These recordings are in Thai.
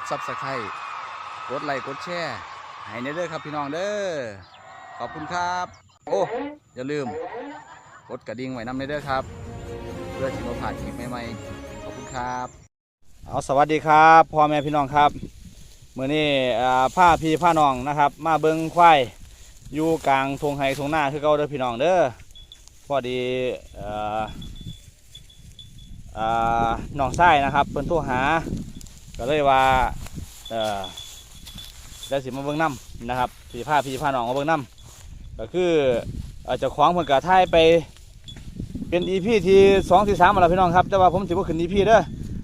ดตามกดซับสไครต์กดไลค์กดแชร์ให้ในเด้อครับพี่น้องเด้อขอบคุณครับ โอ้อย่าลืม กดกระดิ่งไว้นำในเด้อครับ เพื่อที่เราผ่านคลิปใหม่ๆขอบคุณครับเอาสวัสดีครับพ่อแม่พี่น้องครับเมื้อนี้ผ้าพี่ผ้าน้องนะครับ มาเบิ่งควายอยู่กลางทงไห้ทงหน้าคือเก่าเด้อพี่น้องเด้อพอดีอ่าน้องชายนะครับเพิ่นโทรหา ก็เลยว่าเอ่อได้สิมาเบิ่งน้ำนะครับพี่ผ้าพี่ผ้าน้องมาเบิ่งน้ำก็คือเอ่อเจ้าของเพิ่นก็ถ่ายไปเป็นอีพีที่สองที่สามมาแล้วพี่น้องครับ แต่ว่าผมถือว่าขึ้นอีพีเด้อ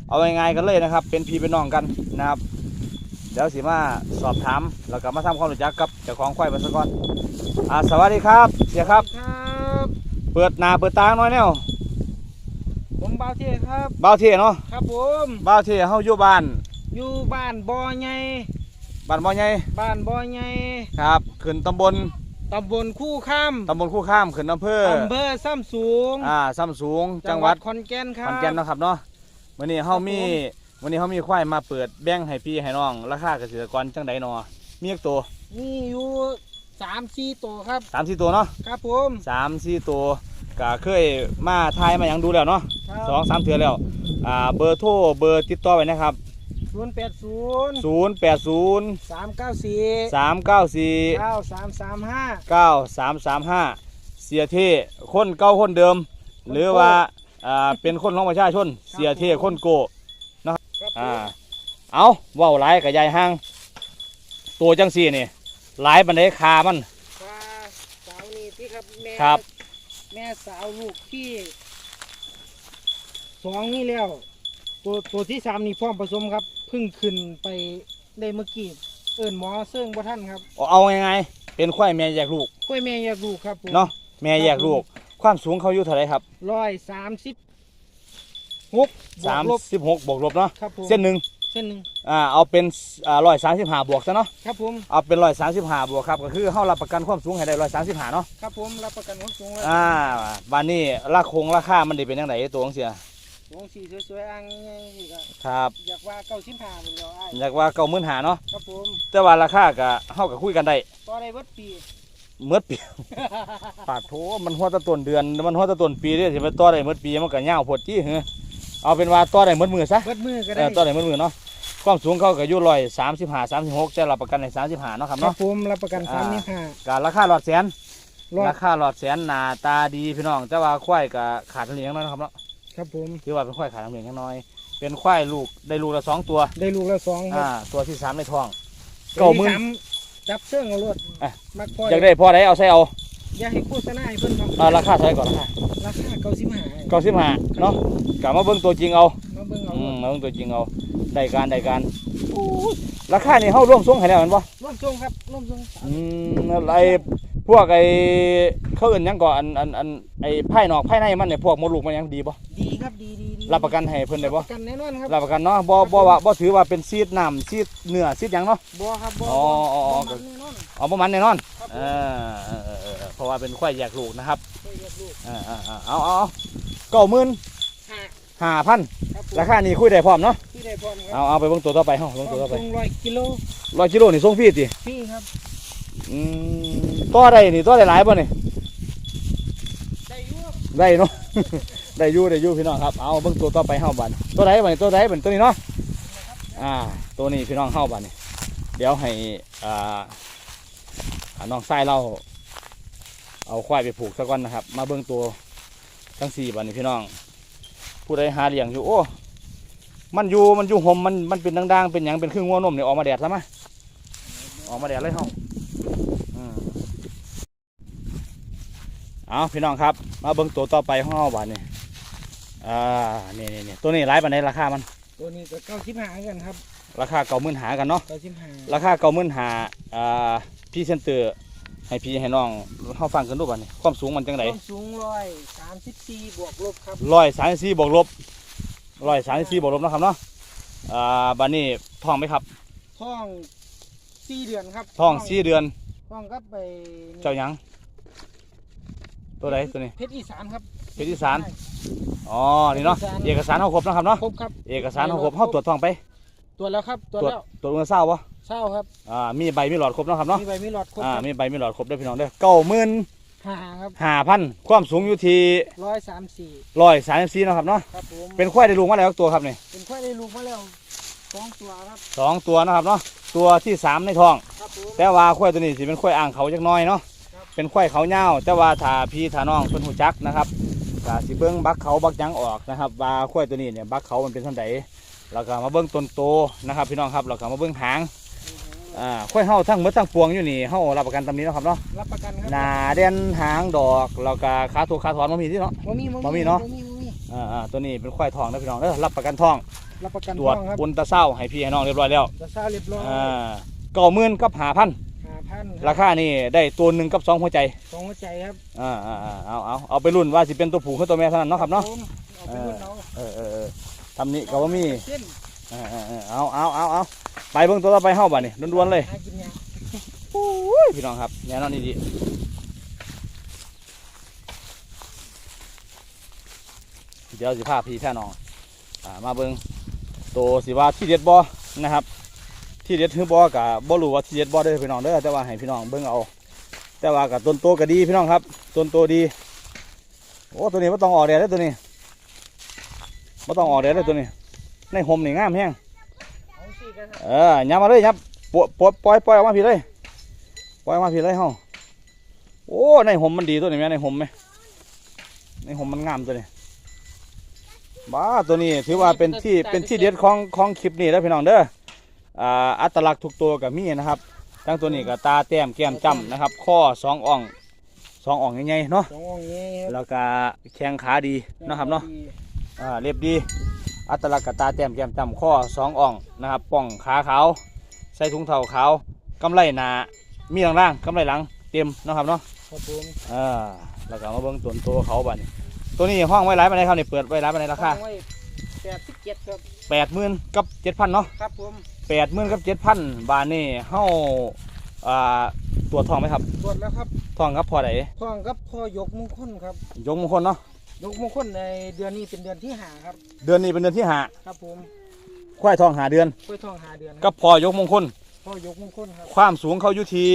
เอาง่ายๆกันเลยนะครับ เป็นพี่เป็นน้องกันนะครับเดี๋ยวสิมาสอบถามแล้วก็มาทำความรู้จักกับเจ้าของควายเบัสกรอ่าสวัสดีครับ เสียครับ ครับเปิดหน้าเปิดตาหน่อยแนวผมบ่าวเทครับบ้าวเท่เนาะครับผมบ้าวเท่เฮาอยู่บ้าน อยู่บ้านบ่อใหญ่บ้านบ่อใหญ่บ้านบ่อใหญ่ครับขึ้นตำบลตำบลคู่ข้ามตำบลคู่ข้ามขึ้นอำเภออำเภอซ้ำสูงอ่าซ้ำสูง จังหวัดขอนแก่นครัขบอนแก่นเนาะครับเนาะวันนี้เฮามีครับวันนี้เฮามีควายมาเปิดแบ่งให้พี่ให้น้อง ราคาเกษตรกรจังใดเนาะมีอีกตัวมีอยู่สามสี่ตัวครับสามสี่ตัวเนาะครับผมสามสี่ตัวก็เคยมาทายมาหยังดูแล้วเนาะครับสองสามเทือแล้วอ่าเบอร์โทรเบอร์ติดต่อไว้นะครับ ศูนย์แปดศูนย์ศูนย์แปดศูนย์สามเก้าสี่สามเก้าสี่เก้าสามสามห้าเก้าสามสามห้าเสียเท่คนเก่าคนเดิม หรือว่าอ่าเป็นคนของประชาชน เสียเท่คนโกครับอ่าเอาเว้าหลายกับยายห้างตัวจังสี่นี่หลายบันไดคามันว่าสาวนี่ที่ครับแม่ครับแม่สาวลูกที่สองนี่แล้ว ตัวตัวที่สามนี่พร้อมผสมครับ เพิ่งขึ้นไปได้เมื่อกี้เอิญหมอเซิ่งบ่ท่านครับเอาไงายๆเป็นควายแม่แยกลูกกล้วยแม่อยากลูกครับผม เนาะแม่แยกลูก ความสูงเขาอยู่เท่าไหรครับร้อยสามสิบหกบวสากมลบสิบหกบวกลบเนาะครับผมเส้นหนึ่งเส้นหนึ่งอ่าเอาเป็นอ่าร้อยสามสิบห้าบวกซะเนาะครับผมเอาเป็นร้อยสามสิบห้าบวกครับก็คือเขารับประกันความสูงให้ได้ร้อยสามสิบห้าเนาะครับผมรับประกันความสูงไว้อ่าวันนี้ราคงราคามันได้เป็นยังไงตัวของเสีย สูงสีสวยๆอ่างง่ายๆนี่ก็ครับอยากว่าเก้าสิบห้าเป็นแล้วไอ้ายอยากว่าเก้าหมื่นหาเนาะครับผมแต่ว่าราคาก็เขาก็คุยกันได้ต่อได้เบิดปี เมื่อปี ปาดโถมันหัวแตะต้นเดือน มันหัวแตะต้นปีเด้สิไปต่อได้เมื่อปีมันก็ยาวโพดจี้เหรอเอาเป็นว่าต่อได้เมื่อมือซะ เบิดมือก็เอได้อต่อได้เมื่อมือเนาะความสูงเขาก็อยู่ร้อยสามสิบห้าสามสิบหกจะรับประกันในสามสิบห้าเนาะครับครัเนาะบผมรับประกันอ่าสามสิบห้าการราคาหลอดแสน รอราดคาหลอดแสนหนาตาดีพี่น้องแต่ว่าควายก็ขาดน้ำเลี้ยงน้อยนะครับเนาะ ครับผมถือว่าเป็นควายขาดน้ำเลี้ยงแค่น้อย เป็นควายลูกได้ลูกละสองตัวได้ลูกละสองครัอ่าบตัวที่สามในท้องเก้าหมื่นตัวที่สจับเสื้องเอารถอะ มักปล่อยอยากได้พอได้เอาใส่เอาอย่าให้โฆษณาให้เพิ่นครับอ่าราคาเท่าไหร่ก่อนราคาราคาเก้าสิบห้าเก้าสิบห้าเนาะกลับมาเบิ่งตัวจริงเอามาเบิ่งเอาอืมมาเบิ่งตัวจริงเอาได้การได้การอู้ยราคานี่เฮาร่วมส่งให้แล้วแมันบ่ร่วมทรงครับร่วมทรงอืมไอ้พวกไอ้เขาเอิ้นหยังก่อนอันอันอันไอ้ภายนอกภายในมันเนี่ยพวกมดลูกมันยังดีบ่ดี ครับดีดีดีรับประกันให้เพิ่นได้บ่ประกันแน่นอนครับรับประกันเนาะบ่บ่ว่าบ่ถือว่าเป็นซีดน้ำซีดเนื้อซีดหยังเนาะ บ่ครับบ่อ๋ออ๋ออ๋อ บ่มันแน่นอนเอาประมาณแน่นอนครับเออเออเออเออเพราะว่าเป็นควายแยกลูกนะครับเคยเรียกลูกเออเออเออเอาเอาเอาเก้าหมื่นห้าห้าพันครับผมราคานี้คุยได้พร้อมเนาะที่ได้พร้อมครัเอาเอาไปเบิ่งตัวต่อไปเฮาเบิ่งตัวต่อไปทรงร้อยกิโลร้อยกิโลนี่ส่งฟรีติพี่ครับ อืมต่อได้นี่ต่อได้หลายป่ะนี่ได้อยุ่ได้เนาะ ได้ยู่ได้ยู่พี่น้องครับ เอาเบิ่งตัวต่อไปเฮาบันตัวใดบันตัวใดบันตัวนี้เนาะ อ่า ตัวนี้พี่น้องเฮาบันี้เดี๋ยวให้อ่าน้องชายเราเอาควายไปผูกซะก่อนนะครับ มาเบิ่งตัวทั้งสี่บัดนี้พี่น้อง ผู้ใดหาเลี้ยงอยู่โอ้มันอยู่มันอยู่ห่มมันมันเป็นด่างๆเป็นหยังเป็นครึ่งงัวนมเนี่ยออกมาแดดซะมะออกมาแดดเลยเฮาอืมเอาพี่น้องครับ มาเบิ่งตัวต่อไปของเราบ้านนี่ อ่านี่นี่นี่ตัวนี้ร้ายปานใดราคามัน ตัวนี้ก็เก้าสิบห้ากันครับราคาเก่ามื่นหากันเนาะเก้าสิบห้าราคาเก่ามื่นหาอ่าพี่เซนเตอร์ให้พี่ให้น้องเฮาฟังกันดูบ้านนี่ความสูงมันจังไดความสูงร้อยสามสิบสี่บวกลบครับร้อยสามสี่บวกลบร้อยสามสี่บวกลบเนาะครับเนาะอ่าบ้านนี้ท้องไหมครับท้องสี่เดือนครับท้องสี่เดือนท้องก็ไปเจ้าหยังตัวใดตัวนี้เพชรอีสานครับ เเพชรอีสานอ๋อ นี่เนาะ เอกสารเฮาครบเนาะครับเนาะ ครบครับ เอกสารเฮาครบเฮาตรวจท้องไป ตรวจแล้วครับ ตรวจตรวจแล้ว ตรวจอุณหภูมิบ่เศร้าครับ อ่า มีใบมีหลอดครบเนาะครับเนาะ มีใบมีหลอดครบอ่าครับมีใบมีหลอดครบเด้อพี่น้องเด้อเก้าหมื่นห้าครับห้าพันความสูงอยู่ที่ร้อยสามสี่ร้อยสามสิบสี่นาะครับเนาะ ครับผม เป็นควายได้ลูกมาแล้วตัวครับนี่ เป็นควายได้ลูกมาแล้วสองตัวครับสองตัวนะครับเนาะ ตัวที่สามในท้องครับผมแต่ว่าควายตัวนี้สิเป็นควายอ่างเขาจักหน้อยเนาะครับเป็นควายเขาเน่าวแต่ว่าถ้าพี่ถ้าน้องเพิ่นหูจักนะครับ ก็สิเบิ้งบักเขาบักหยังออกนะครับว่าควายตัวนี้เนี่ยบักเขามันเป็นท่าใดเราก็มาเบิ้งต้นโตนะครับ พี่น้องครับเราก็มาเบิ้งหางอ่าควายเฮาทั้งหมดทั้งปวงอยู่นี่เฮารับประกันตำนี้เนาะครับเนาะรับประกันครัหน้าเด่นหางดอกแล้วก็ขาถูกขาถอนบ่มีที่เนาะบ่มีบ่มีเนาะบ่มีบ่มีอ่าอ่าตัวนี้เป็นควายทองนะพี่น้องเด้อรับประกันทองรับประกันตรวจทองครับอุลตราเศร้าให้พี่ให้น้องเรียบร้อยแล้วจะซาเรียบร้อยอ่าเก้าหมื่นกับหาพันห้า พันราคานี่ได้ตัวหนึ่งกับสองหัวใจสองหัวใจครับอ่าอ่าอ่าเอาเอาเอาไปรุ่นว่าสิเป็นตัวผู้หรือตัวแม่เท่านั้นเนาะครับเนาะผมเอาไปรุ่นเอาเออเออเออทำนี้ก็ว่ามีเส้นเออเออเออเอาเอาเอาเอาไปเบิ่งตัวต่อไปเฮ้าบ่นี่ด่วนๆเลยหากินยังโอ้ยพี่น้องครับแน่นอนนี่ดีเดี๋ยวสิพาพี่แค่น้องอ่ามาเบิ่งตัวสิว่าที่เด็ดบ่นะครับ ที่เด็ดคือบ่กับบ่รู้ว่าที่เด็ดบ่เด้พี่น้องเด้อแต่ว่าให้พี่น้องเบิ่งเอา แต่ว่ากับต้นโตก็ดีพี่น้องครับต้นโตดีโอ้ตัวนี้ไม่ต้องออกแดดเลยตัวนี้ไม่ต้องออกแดดเลยตัวนี้ ในห่มนี่งามแฮงเออยับมาเลยยับปล่อยปล่อยปล่อยปล่อยออกมาพี่เลยปล่อยออกมาพี่เลยเฮาโอ้ในห่มมันดีตัวนี้แม่ในห่มไหมในห่มมันงามตัวนี้บ้าตัวนี้ถือว่าเป็นที่เป็นที่เด็ดของของคลิปนี้แล้วพี่น้องเด้อ อ่าอัตลักษณ์ทุกตัวกับมีนะครับ ทั้งตัวนี้กับตาแต้มแก้มจ้ำนะครับ ข้อสองอ่องสองอ่องใหญ่ๆเนาะสององค์นี้ครับแล้วก็แข้งขาดีนะครับเนาะอ่าเรียบดี อัตลักษณ์กับตาแต้มแก้มจำข้อสองอ่องนะครับป่องขาขาวใส่ถุงเท้าขาวกำไรหนามีล่างๆกำไรหลังเต็มเนาะครับเนาะครับผมอ่าแล้วก็มาเบิ่งตัวตัวเขาบัดนี้ตัวนี้ห้องไว้หลายปานใดครับนี่เปิดไว้หลายปานใดราคาตั้งไว้แปดสิบเจ็ดครับแปดหมื่นกับเจ็ดพันเนาะครับผม แปดหมื่นกับเจ็ดพันบาทนี่เฮาอ่าตรวจทองไหมครับ ตรวจแล้วครับทองครับพอไดพ่องครับพ่อยกมงคลครับ ยกมงคลเนาะยกมงคลในเดือนนี้เป็นเดือนที่หาครับ เดือนนี้เป็นเดือนที่ห้าครับผมควายทองหาเดือนกล้วยทองหาเดือนครับกับพอยกมงคล พ่อยกมงคลครับความสูงเขาอยู่ที่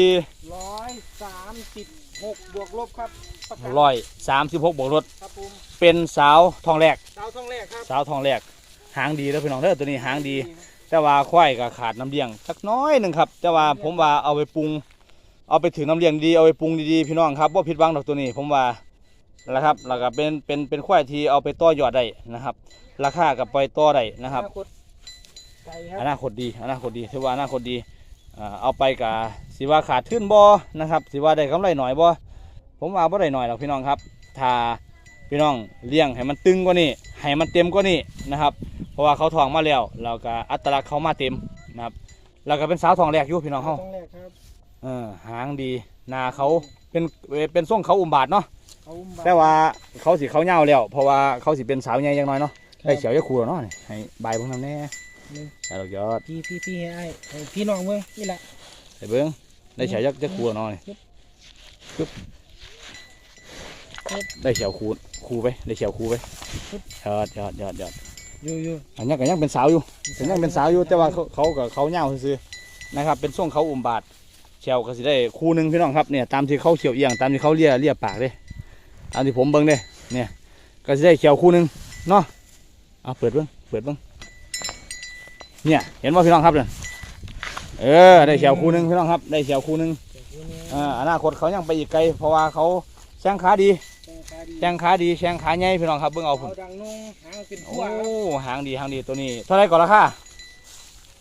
ร้อยสามสิบหกบวกลบครับประกันร้อยสามสิบหกบวกรถครับผมเป็นสาวทองแรก ดาวทองแรกครับสาวทองแรกหางดีแล้วพี่น้องเด้อตัวนี้หางดี แต่ว่าควายก็ขาดน้ำเลี้ยงสักน้อยหนึ่งครับ แต่ว่าผมว่าเอาไปปรุง เอาไปถึงน้ำเลี้ยงดีเอาไปปรุงดีๆพี่น้องครับว่าผิดหวังดอกตัวนี้ ผมว่านั่นแหละครับแล้วก็เป็นเป็นเป็นควายที่เอาไปต่อยอดได้นะครับ ราคากับปล่อยต่อได้นะครับอนาคตไก่คอรับนาคตดีอนาคตดีถือว่าอนาคตดีอ่าเอาไปกับสิว่าขาดทุนบ่นะครับสิว่าได้กำไรหน่อยบ่ผมว่าบ่ได้หน่อยหรอกพี่น้องครับถ้าพี่น้องเลี้ยงให้มันตึงกว่านี้ให้มันเต็มกว่านี้นะครับ เพราะว่าเขาทองมาแล้วแล้วก็อัตลักษณ์เขามาเต็มนะครับแล้วก็เป็นสาวทองแรกอยู่พี่น้องเฮาทองแรกครับเออหางดีหน้าเขาเป็นเป็นทรงเขาอุ้มบาทเนาะเอาอุ้มบาแต่ว่าเขาสิเขาเหี่ยวแล้ว เพราะว่าเขาสิเป็นสาวใหญ่อยังน้อยเนาะครับได้เฉียวจะคูแล้วเนาะนี่ให้ใบายเบิ่งนำแน่นี่แต่ดอกยอดพี่พี่พี่ให้ไอ้ให้พี่น้องเมืองนี่แหละไอ้เบิ้งได้เฉียวยักษ์จะคูแล้วเนาะนี่ปึ๊บได้เฉียวคูคูไปได้เฉียวคูไปยอดยอดยอดยอด อยู่อยู่อันนี้ก็ยังเป็นสาวอยู่แต่ยังเป็นสาวอยู่แต่ว่าเขาเขากับเขาเหี่ยวซื่อๆนะครับ เป็นส่งเขาอุ้มบาทเฉียวก็สิได้คูหนึงพี่น้องครับเนี่ยตามที่เขาเฉียวเอียงตามที่เขาเลียเลียปากเด้ตามที่ผมเบิ้งเด้เนี่ยก็สิได้เฉียวคูหนึงเนาะเอาเปิดเบิ้งเปิดเบิ้งเนี่ยเห็นว่าพี่น้องครับเนี่ยเออได้เฉียวคูหนึงพี่น้องครับ ได้เฉียวคูหนึงอ่าอนาคตเขายังไปอีกไกลเพราะว่าเขาแข้งขาดี ดีแข้งขาดีแข้งขาใหญ่พี่น้องครับเบิ่งเอาผเอามดังนุ่งหางเป็นโอ้ขั้วหางดีหางดีตัวนี้เท่าไหรก่อนราคา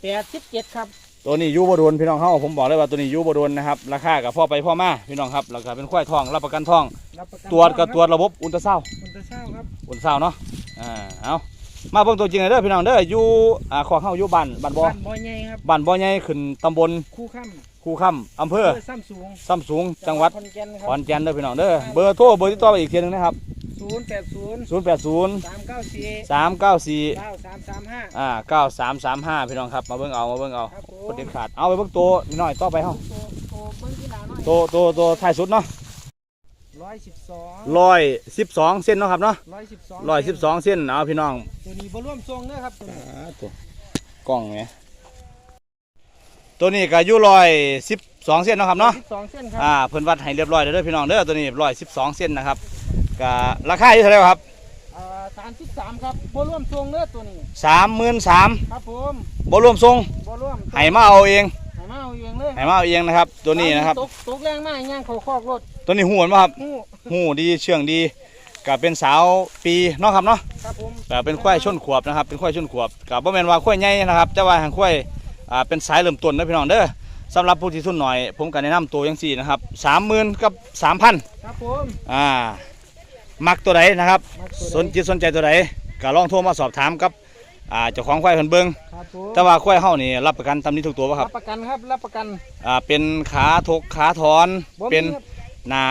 แปดสิบเจ็ดครับตัวนี้อยูบโดนพี่น้องเขาผมบอกเลยว่าตัวนี้อยูบโดนนะครับราคากับพ่อไปพ่อมาพี่น้องครับแล้วก็เป็นควายทองรับประกันทอง รับประกันตรวจกับคตรวจระบบอุลตราซาวด์มันจะเช่าครับอุลตราซาวด์เนาะ อ่า เอามาเบิ่งตัวจริงเลยเด้อพี่น้องเด้ออยู่อ่าขอเข้าอยู่บ้านบ้านบ่อบ้านบ่อใหญ่ครับบ้านบ่อใหญ่ขึ้นตำบลคู่ค่ คูคำอำเภำอซ้ำสูงซ้ำสูงจังหวัดขอนแก่นคขรัอบนแก่นเด้อพี่น้องเด้อเบอร์โทรเบอร์ติดต่อไปอีกเทียหนึงนะครับศูนย์แปดศูนย์0 8 0 สามเก้าสี่3 9 4เก้าสามสามห้าอ่าเก้าสามสามห้าพี่น้องครับมาเบิ่งเอามาเบิ่งเอาครับผมกดเด็ดขาดเอาไปเบิ่งตัวนิดหน่อยต่อไปเฮาโตโตเบิ้งที่หนาหน่อยตัวตัวตัวท้ายสุดเนาะร้อยสิบสองร้อยสิบสองเส้นเนาะครับเนาะร้อยสิบสองร้อยสิบสองเส้นเอาพี่น้อง ตัวนี้บ่ร่วมทรงเด้อครับตัวนี้ตัวกล้องไง ตัวนี้ก็อยู่ร้อยสิบสองเส้นเนาะครับเนาะสิบสองเส้นครัอ่าเพิ่นวัดให้เรียบร้อยแล้วเด้อพี่น้องเด้อตัวนี้ร้อยสิบสองเส้นนะครับก็ราคาอยู่เท่าไหร่ครับอ่าสามสิบสามครับบ่ร่วมทรงเด้อตัวนี้ สามหมื่นสามครับผมบ่รวมทรงบ่ร่วมให้มาเอาเองให้มาเอาเองเลยให้มาเอาเองนะครับ ตัวนี้นะครับ ตกตกแรงมากย่างเขาคอกรถตัวนี้หูมันบ่ครับหู้หูดีเชื่องดีก็เป็นสาวปีเนาะครับเนาะครับผมก็เป็นควายชนขวบนะครับเป็นควายชนขวบก็บ่แม่นว่าควายใหญ่นะครับแต่ว่าทางควาย อ่าเป็นสายเริ่มต้นนะพี่น้องเด้อสำหรับผู้ที่ทุนหน่อย ผมก็แนะนำตัวจังซี่นะครับ30,000กับ3,000ครับผมอ่ามักตัวใดนะครับมักตัวใดสนจิตสนใจตัวใดก็ลองโทรมาสอบถามกับอ่าเจ้าของควายเพิ่นเบิ่งครับผมแต่ว่าควายเฮานี่รับประกันตำหนี้ทุกตัวบ่ครับรับประกันครับรับประกันอ่าเป็นขาทกขาถอน บ่มีเป็นครับหน้า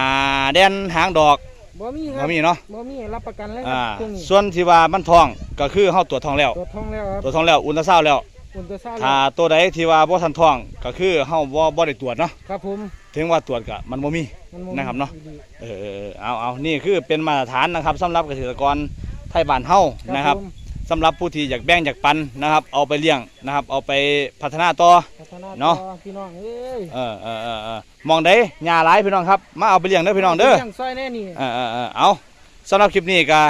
แดนหางดอกบ่มีครับ่บมีเนาะบ่มีรับประกันเลยครัอ่าบตรงนี้ส่วนที่ว่ามันท้องก็คือเฮาตรวจท้องแล้วตัวจท้องแล้วครับตรวจท้องแล้วอุลตราซาวด์แล้ว อุลตราซาวด์ถ้าตัวใดที่ว่าบ่ทันท้องก็คือเฮาบ่บ่ได้ตรวจเนาะครับผมถึงว่าตรวจก็มันบ่มี มันบ่นะครับเนาะ ดี เออเออเออเอาเอานี่คือเป็นมาตรฐานนะครับสำหรับเกษตรกรไทยบ้านเฮานะครับผมสำหรับผู้ที่อยากแบ่งอยากปันนะครับ เอาไปเลี้ยงนะครับ เอาไปพัฒนาต่อ พัฒนาเนาะ ต่อพี่น้องเอ้ยเออเออเออเออมองได้หญ้าหลายพี่น้องครับ มาเอาไปเลี้ยงเด้อพี่น้องเด้อลี้ยซอยแน่นี่เออเออเออเอาสำหรับคลิปนี้ก็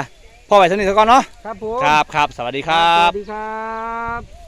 พ่อไว้เท่านี้ซะก่อนเนาะ ครับผมครับครับสวัสดีครัสบวัสดีครับ